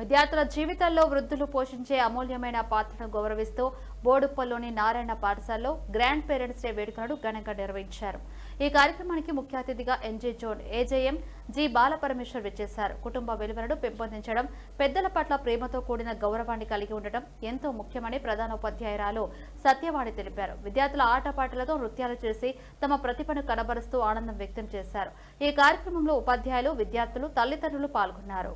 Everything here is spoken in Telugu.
విద్యార్థుల జీవితాల్లో వృద్ధులు పోషించే అమూల్యమైన పాత్రను గౌరవిస్తూ బోడుప్పల్లోని నారాయణ పాఠశాలలో గ్రాండ్ పేరెంట్స్ డే వేడుకలను ఘనంగా నిర్వహించారు. ఈ కార్యక్రమానికి ముఖ్య అతిథిగా NG zone AJM G Balaparameshwar విచ్చేశారు. కుటుంబ విలువలను పెంపొందించడం పెద్దల పట్ల ప్రేమతో కూడిన గౌరవాన్ని కలిగి ఉండటం ఎంతో ముఖ్యమని ప్రధానోపాధ్యాయురాలు సత్యవాణి తెలిపారు. విద్యార్థుల ఆటపాటలతో నృత్యాలు చేసి తమ ప్రతిభను కనబరుస్తూ ఆనందం వ్యక్తం చేశారు. ఈ కార్యక్రమంలో ఉపాధ్యాయులు విద్యార్థులు తల్లిదండ్రులు పాల్గొన్నారు.